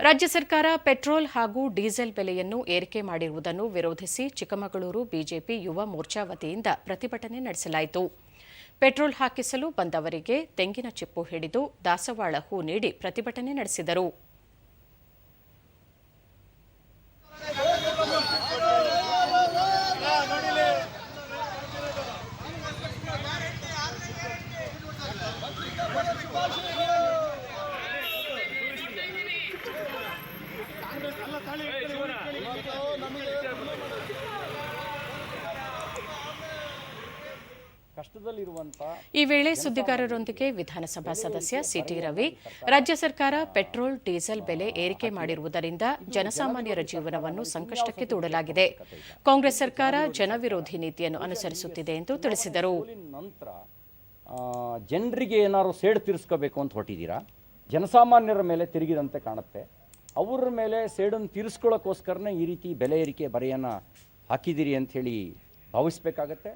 ರಾಜ್ಯ ಸರ್ಕಾರ ಪೆಟ್ರೋಲ್ ಹಾಗೂ ಡೀಸೆಲ್ ಬೆಲೆಯನ್ನು ಏರಿಕೆ ಮಾಡಿರುವುದನ್ನು ವಿರೋಧಿಸಿ ಚಿಕ್ಕಮಗಳೂರು ಬಿಜೆಪಿ ಯುವ ಮೋರ್ಚಾ ವತಿಯಿಂದ ಪ್ರತಿಭಟನೆ ನಡೆಸಲಾಯಿತು. ಪೆಟ್ರೋಲ್ ಹಾಕಿಸಲು ಬಂದವರಿಗೆ ತೆಂಗಿನ ಚಿಪ್ಪು ಹಿಡಿದು ದಾಸವಾಳ ಹೂ ನೀಡಿ ಪ್ರತಿಭಟನೆ ನಡೆಸಿದರು. ಈ ವೇಳೆ ಸುದ್ದಿಗಾರರೊಂದಿಗೆ ವಿಧಾನಸಭಾ ಸದಸ್ಯ ಸಿಟಿ ರವಿ, ರಾಜ್ಯ ಸರ್ಕಾರ ಪೆಟ್ರೋಲ್, ಡೀಸೆಲ್ ಬೆಲೆ ಏರಿಕೆ ಮಾಡಿರುವುದರಿಂದ ಜನಸಾಮಾನ್ಯರ ಜೀವನವನ್ನು ಸಂಕಷ್ಟಕ್ಕೆ ದೂಡಲಾಗಿದೆ ಕಾಂಗ್ರೆಸ್ ಸರ್ಕಾರ ಜನವಿರೋಧಿ ನೀತಿಯನ್ನು ಅನುಸರಿಸುತ್ತಿದೆ ಎಂದು ತಿಳಿಸಿದರು. ಜನರಿಗೆ ಏನಾದ್ರು ಸೇಡು ತೀರಿಸ್ಕೋಬೇಕು ಅಂತ ಹೊರಟಿದ್ದೀರಾ? ಜನಸಾಮಾನ್ಯರ ಮೇಲೆ ತಿರುಗಿದಂತೆ ಕಾಣುತ್ತೆ. ಅವರ ಮೇಲೆ ಸೇಡನ್ನು ತೀರಿಸ್ಕೊಳ್ಳೋಕ್ಕೋಸ್ಕರನೇ ಈ ರೀತಿ ಬೆಲೆ ಏರಿಕೆ ಬರೆಯನ್ನು ಹಾಕಿದ್ದೀರಿ ಅಂಥೇಳಿ ಭಾವಿಸ್ಬೇಕಾಗತ್ತೆ.